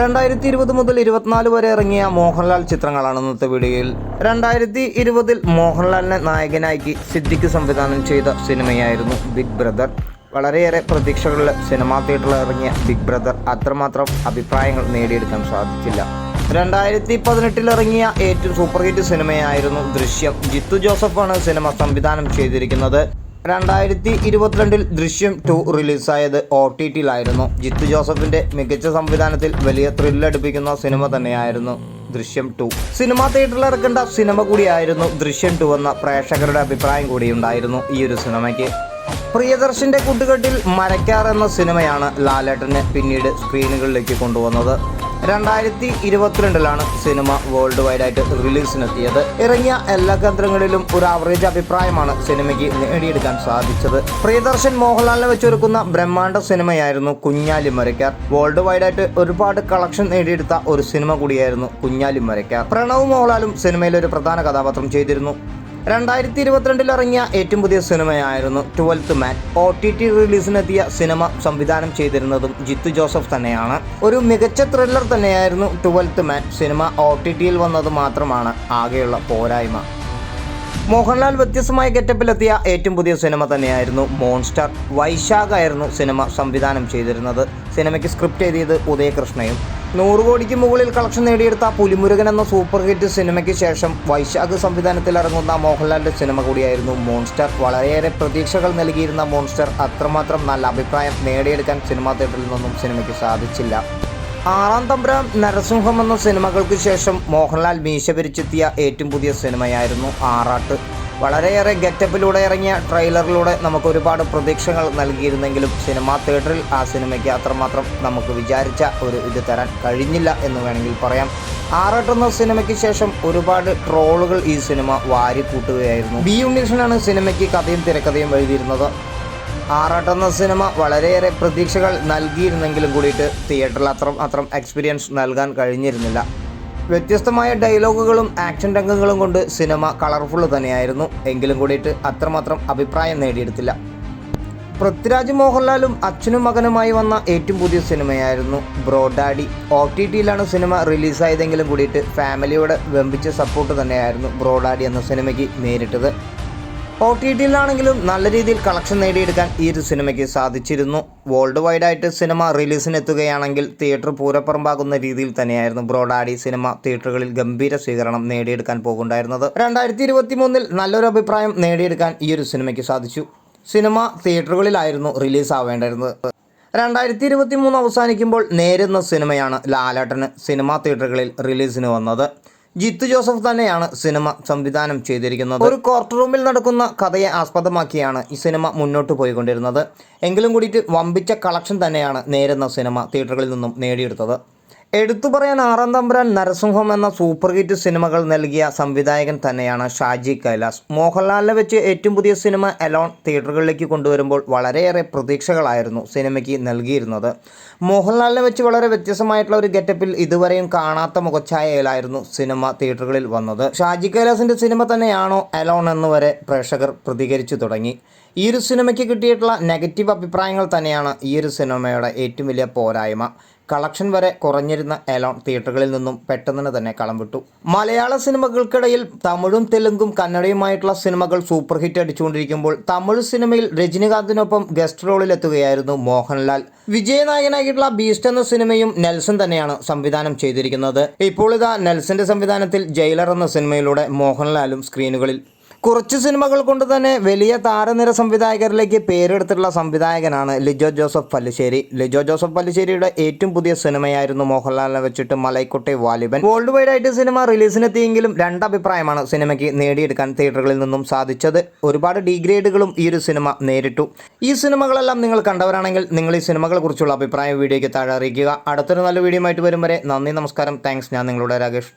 രണ്ടായിരത്തി ഇരുപത് മുതൽ ഇരുപത്തിനാല് വരെ ഇറങ്ങിയ മോഹൻലാൽ ചിത്രങ്ങളാണ് ഇന്നത്തെ വീഡിയോയിൽ. രണ്ടായിരത്തി ഇരുപതിൽ മോഹൻലാലിനെ നായകനാക്കി സിദ്ദിഖ് സംവിധാനം ചെയ്ത സിനിമയായിരുന്നു ബിഗ് ബ്രദർ. വളരെയേറെ പ്രതീക്ഷകളിൽ സിനിമാ തിയേറ്ററിൽ ഇറങ്ങിയ ബിഗ് ബ്രദർ അത്രമാത്രം അഭിപ്രായങ്ങൾ നേടിയെടുക്കാൻ സാധിച്ചില്ല. രണ്ടായിരത്തി പതിനെട്ടിൽ ഇറങ്ങിയ ഏറ്റവും സൂപ്പർ ഹിറ്റ് സിനിമയായിരുന്നു ദൃശ്യം. ജിത്തു ജോസഫാണ് സിനിമ സംവിധാനം ചെയ്തിരിക്കുന്നത്. രണ്ടായിരത്തി ഇരുപത്തിരണ്ടിൽ ദൃശ്യം ടു റിലീസായത് ഒ ടി ടിയിലായിരുന്നു. ജിത്തു ജോസഫിന്റെ മികച്ച സംവിധാനത്തിൽ വലിയ ത്രില്ലടിപ്പിക്കുന്ന സിനിമ തന്നെയായിരുന്നു ദൃശ്യം ടു. സിനിമാ തിയേറ്ററിൽ ഇറക്കേണ്ട സിനിമ കൂടിയായിരുന്നു ദൃശ്യം ടു എന്ന പ്രേക്ഷകരുടെ അഭിപ്രായം കൂടിയുണ്ടായിരുന്നു ഈ ഒരു സിനിമയ്ക്ക്. പ്രിയദർശന്റെ കൂട്ടുകെട്ടിൽ മരക്കാർ എന്ന സിനിമയാണ് ലാലേട്ടനെ പിന്നീട് സ്ക്രീനുകളിലേക്ക് കൊണ്ടുവന്നത്. രണ്ടായിരത്തി ഇരുപത്തിരണ്ടിലാണ് സിനിമ വേൾഡ് വൈഡ് ആയിട്ട് റിലീസിനെത്തിയത്. ഇറങ്ങിയ എല്ലാ കേന്ദ്രങ്ങളിലും ഒരു ആവറേജ് അഭിപ്രായമാണ് സിനിമയ്ക്ക് നേടിയെടുക്കാൻ സാധിച്ചത്. പ്രിയദർശൻ മോഹൻലാലിനെ വെച്ചൊരുക്കുന്ന ബ്രഹ്മാണ്ഡ സിനിമയായിരുന്നു കുഞ്ഞാലി മരക്കാർ വേൾഡ് വൈഡ് ആയിട്ട് ഒരുപാട് കളക്ഷൻ നേടിയെടുത്ത ഒരു സിനിമ കൂടിയായിരുന്നു കുഞ്ഞാലി മരക്കാർ പ്രണവ് മോഹൻലാലും സിനിമയിൽ ഒരു പ്രധാന കഥാപാത്രം ചെയ്തിരുന്നു. രണ്ടായിരത്തി ഇരുപത്തിരണ്ടിൽ ഇറങ്ങിയ ഏറ്റവും പുതിയ സിനിമയായിരുന്നു twelfth man. O T T റിലീസിനെത്തിയ cinema സംവിധാനം ചെയ്തിരുന്നതും ജിത്തു ജോസഫ് തന്നെയാണ്. ഒരു മികച്ച ത്രില്ലർ തന്നെയായിരുന്നു twelfth man. Cinema O T ടിയിൽ വന്നത് മാത്രമാണ് ആകെയുള്ള പോരായ്മ. മോഹൻലാൽ വ്യത്യസ്തമായ ഗെറ്റപ്പിലെത്തിയ ഏറ്റവും പുതിയ സിനിമ തന്നെയായിരുന്നു മോൺസ്റ്റർ. വൈശാഖായിരുന്നു സിനിമ സംവിധാനം ചെയ്തിരുന്നത്. സിനിമയ്ക്ക് സ്ക്രിപ്റ്റ് എഴുതിയത് ഉദയകൃഷ്ണയും നൂറ് കോടിക്ക് മുകളിൽ കളക്ഷൻ നേടിയെടുത്ത പുലിമുരുകൻ എന്ന സൂപ്പർ ഹിറ്റ് സിനിമയ്ക്ക് ശേഷം വൈശാഖ് സംവിധാനത്തിൽ ഇറങ്ങുന്ന മോഹൻലാലിന്റെ സിനിമ കൂടിയായിരുന്നു മോൺസ്റ്റർ. വളരെയേറെ പ്രതീക്ഷകൾ നൽകിയിരുന്ന മോൺസ്റ്റർ അത്രമാത്രം നല്ല അഭിപ്രായം നേടിയെടുക്കാൻ സിനിമാ തിയേറ്ററിൽ നിന്നും സിനിമയ്ക്ക് സാധിച്ചില്ല. ആറാം തമ്പുരാൻ നരസിംഹം എന്ന സിനിമകൾക്ക് ശേഷം മോഹൻലാൽ മീശ പിരിച്ചെത്തിയ ഏറ്റവും പുതിയ സിനിമയായിരുന്നു ആറാട്ട്. വളരെയേറെ ഗെറ്റപ്പിലൂടെ ഇറങ്ങിയ ട്രെയിലറിലൂടെ നമുക്ക് ഒരുപാട് പ്രതീക്ഷകൾ നൽകിയിരുന്നെങ്കിലും സിനിമാ തിയേറ്ററിൽ ആ സിനിമയ്ക്ക് അത്രമാത്രം നമുക്ക് വിചാരിച്ച ഒരു ഇത് തരാൻ കഴിഞ്ഞില്ല എന്ന് വേണമെങ്കിൽ പറയാം. ആറട്ടുന്ന സിനിമയ്ക്ക് ശേഷം ഒരുപാട് ട്രോളുകൾ ഈ സിനിമ വാരി കൂട്ടുകയായിരുന്നു ബി ഉണ്ണീഷനാണ് സിനിമയ്ക്ക് കഥയും തിരക്കഥയും എഴുതിയിരുന്നത്. ആറാട്ടെന്ന സിനിമ വളരെയേറെ പ്രതീക്ഷകൾ നൽകിയിരുന്നെങ്കിലും കൂടിയിട്ട് തിയേറ്ററിൽ അത്ര അത്രം എക്സ്പീരിയൻസ് നൽകാൻ കഴിഞ്ഞിരുന്നില്ല. വ്യത്യസ്തമായ ഡയലോഗുകളും ആക്ഷൻ രംഗങ്ങളും കൊണ്ട് സിനിമ കളർഫുൾ തന്നെയായിരുന്നു. എങ്കിലും കൂടിയിട്ട് അത്രമാത്രം അഭിപ്രായം നേടിയെടുത്തില്ല. പൃഥ്വിരാജ് മോഹൻലാലും അച്ഛനും മകനുമായി വന്ന ഏറ്റവും പുതിയ സിനിമയായിരുന്നു ബ്രോഡാഡി. ഒ ടി ടിയിലാണ് സിനിമ റിലീസായതെങ്കിലും കൂടിയിട്ട് ഫാമിലിയോട് വെമ്പിച്ച സപ്പോർട്ട് തന്നെയായിരുന്നു ബ്രോഡാഡി എന്ന സിനിമയ്ക്ക് നേരിട്ടത്. ഒ ടി ടിയിലാണെങ്കിലും നല്ല രീതിയിൽ കളക്ഷൻ നേടിയെടുക്കാൻ ഈ ഒരു സിനിമയ്ക്ക് സാധിച്ചിരുന്നു. വേൾഡ് വൈഡ് ആയിട്ട് സിനിമ റിലീസിനെത്തുകയാണെങ്കിൽ തിയേറ്റർ പൂരപ്പുറമ്പാകുന്ന രീതിയിൽ തന്നെയായിരുന്നു ബ്രോഡാഡി സിനിമ തിയേറ്ററുകളിൽ ഗംഭീര സ്വീകരണം നേടിയെടുക്കാൻ പോകുണ്ടായിരുന്നത് രണ്ടായിരത്തി ഇരുപത്തി മൂന്നിൽ നല്ലൊരു അഭിപ്രായം നേടിയെടുക്കാൻ ഈ ഒരു സിനിമയ്ക്ക് സാധിച്ചു. സിനിമ തിയേറ്ററുകളിലായിരുന്നു റിലീസ് ആവേണ്ടിയിരുന്നത് രണ്ടായിരത്തി ഇരുപത്തി മൂന്ന് അവസാനിക്കുമ്പോൾ നേരുന്ന സിനിമയാണ് ലാലേട്ടന് സിനിമാ തിയേറ്ററുകളിൽ റിലീസിന് വന്നത്. ജിത്തു ജോസഫ് തന്നെയാണ് സിനിമ സംവിധാനം ചെയ്തിരിക്കുന്നത്. ഒരു കോർട്ട് റൂമിൽ നടക്കുന്ന കഥയെ ആസ്പദമാക്കിയാണ് ഈ സിനിമ മുന്നോട്ട് പോയിക്കൊണ്ടിരുന്നത്. എങ്കിലും കൂടിയിട്ട് വമ്പിച്ച കളക്ഷൻ തന്നെയാണ് നേരുന്ന സിനിമ തിയേറ്ററുകളിൽ നിന്നും നേടിയെടുത്തത്. എടുത്തു പറയാൻ ആറാം തമ്പുരാൻ നരസിംഹം എന്ന സൂപ്പർ ഹിറ്റ് സിനിമകൾ നൽകിയ സംവിധായകൻ തന്നെയാണ് ഷാജി കൈലാസ്. മോഹൻലാലിനെ വെച്ച് ഏറ്റവും പുതിയ സിനിമ എലോൺ തിയേറ്ററുകളിലേക്ക് കൊണ്ടുവരുമ്പോൾ വളരെയേറെ പ്രതീക്ഷകളായിരുന്നു സിനിമയ്ക്ക് നൽകിയിരുന്നത്. മോഹൻലാലിനെ വെച്ച് വളരെ വ്യത്യസ്തമായിട്ടുള്ള ഒരു ഗെറ്റപ്പിൽ ഇതുവരെയും കാണാത്ത മുഖച്ഛായയിലായിരുന്നു സിനിമ തിയേറ്ററുകളിൽ വന്നത്. ഷാജി കൈലാസിന്റെ സിനിമ തന്നെയാണോ എലോൺ എന്ന് വരെ പ്രേക്ഷകർ പ്രതികരിച്ചു തുടങ്ങി. ഈ ഒരു സിനിമയ്ക്ക് കിട്ടിയിട്ടുള്ള നെഗറ്റീവ് അഭിപ്രായങ്ങൾ തന്നെയാണ് ഈ ഒരു സിനിമയുടെ ഏറ്റവും വലിയ പോരായ്മ. കളക്ഷൻ വരെ കുറഞ്ഞിരുന്ന എലോൺ തിയേറ്ററുകളിൽ നിന്നും പെട്ടെന്ന് തന്നെ കളം വിട്ടു. മലയാള സിനിമകൾക്കിടയിൽ തമിഴും തെലുങ്കും കന്നഡയുമായിട്ടുള്ള സിനിമകൾ സൂപ്പർ ഹിറ്റ് അടിച്ചുകൊണ്ടിരിക്കുമ്പോൾ തമിഴ് സിനിമയിൽ രജനീകാന്തിനൊപ്പം ഗസ്റ്റ് റോളിൽ എത്തുകയായിരുന്നു മോഹൻലാൽ. വിജയനായകനായിട്ടുള്ള ബീസ്റ്റ് എന്ന സിനിമയും നെൽസൺ തന്നെയാണ് സംവിധാനം ചെയ്തിരിക്കുന്നത്. ഇപ്പോൾ ഇതാ നെൽസന്റെ സംവിധാനത്തിൽ ജയിലർ എന്ന സിനിമയിലൂടെ മോഹൻലാലും സ്ക്രീനുകളിൽ. കുറച്ച് സിനിമകൾ കൊണ്ട് തന്നെ വലിയ താരനിര സംവിധായകരിലേക്ക് പേരെടുത്തിട്ടുള്ള സംവിധായകനാണ് ലിജോ ജോസഫ് പല്ലിശ്ശേരി. ലിജോ ജോസഫ് പല്ലിശ്ശേരിയുടെ ഏറ്റവും പുതിയ സിനിമയായിരുന്നു മോഹൻലാലിനെ വെച്ചിട്ട് മലൈക്കുട്ടി വാലിബൻ. വേൾഡ് വൈഡ് ആയിട്ട് സിനിമ റിലീസിനെത്തിയെങ്കിലും രണ്ടഭിപ്രായമാണ് സിനിമയ്ക്ക് നേടിയെടുക്കാൻ തിയേറ്ററുകളിൽ നിന്നും സാധിച്ചത്. ഒരുപാട് ഡിഗ്രേഡുകളും ഈ ഒരു സിനിമ നേരിട്ടു. ഈ സിനിമകളെല്ലാം നിങ്ങൾ കണ്ടവരാണെങ്കിൽ നിങ്ങൾ ഈ സിനിമകളെക്കുറിച്ചുള്ള അഭിപ്രായം വീഡിയോയ്ക്ക് താഴെ അറിയിക്കുക. അടുത്തൊരു നല്ല വീഡിയോ ആയിട്ട് വരും വരെ നന്ദി നമസ്കാരം. താങ്ക്സ് ഞാൻ നിങ്ങളുടെ രാകേഷ്.